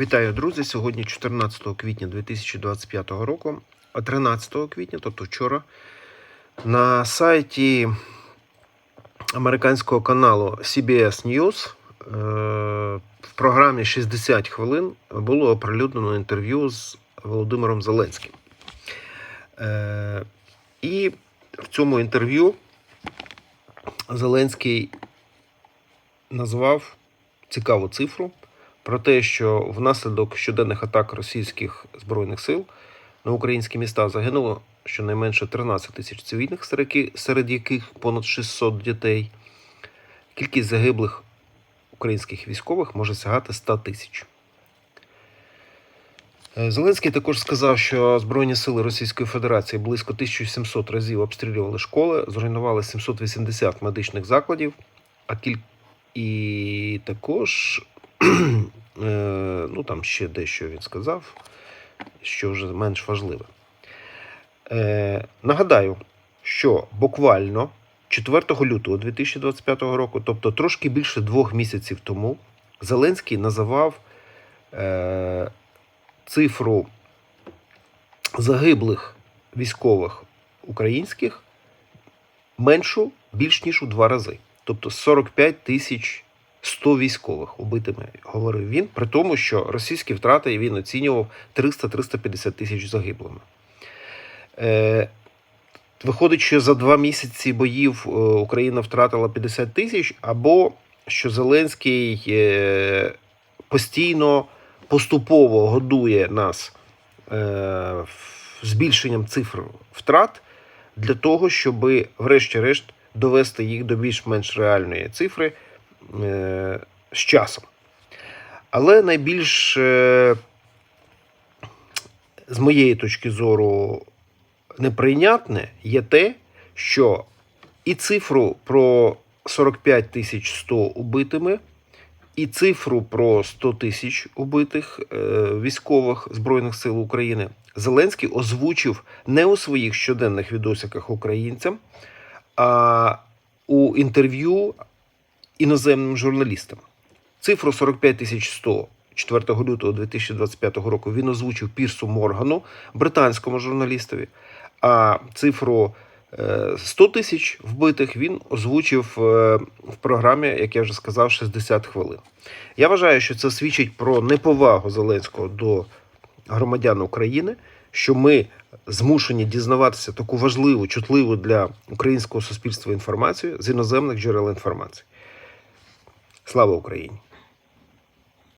Вітаю, друзі! Сьогодні 14 квітня 2025 року, а 13 квітня, тобто вчора, на сайті американського каналу CBS News е, в програмі 60 хвилин було оприлюднено інтерв'ю з Володимиром Зеленським. Е, І в цьому інтерв'ю Зеленський назвав цікаву цифру про те, що внаслідок щоденних атак російських збройних сил на українські міста загинуло щонайменше 13 тисяч цивільних, серед яких понад 600 дітей. Кількість загиблих українських військових може сягати 100 тисяч. Е, Зеленський також сказав, що Збройні сили Російської Федерації близько 1700 разів обстрілювали школи, зруйнували 780 медичних закладів, а кіль... і також ну там ще дещо він сказав, що вже менш важливе. Е, нагадаю, що буквально 4 лютого 2025 року, тобто трошки більше двох місяців тому, Зеленський називав е, цифру загиблих військових українських меншу більш ніж у два рази. Тобто 45 тисяч 100 військових убитими, говорив він, при тому, що російські втрати він оцінював 300-350 тисяч загиблими. Е, виходить, що за два місяці боїв е, Україна втратила 50 тисяч, або що Зеленський е, постійно поступово годує нас е, збільшенням цифр втрат для того, щоб, врешті-решт, довести їх до більш-менш реальної цифри з часом. Але найбільш, е, з моєї точки зору, неприйнятне є те, що і цифру про 45 тисяч 100 убитими, і цифру про 100 тисяч убитих е, військових Збройних сил України Зеленський озвучив не у своїх щоденних відосиках українцям, а у інтерв'ю іноземним журналістам. Цифру 45 тисяч 4 лютого 2025 року він озвучив Пірсу Моргану, британському журналістові. А цифру е, 100 тисяч вбитих він озвучив е, в програмі, як я вже сказав, 60 хвилин. Я вважаю, що це свідчить про неповагу Зеленського до громадян України, що ми змушені дізнаватися таку важливу, чутливу для українського суспільства інформацію з іноземних джерел інформації. Слава Україні!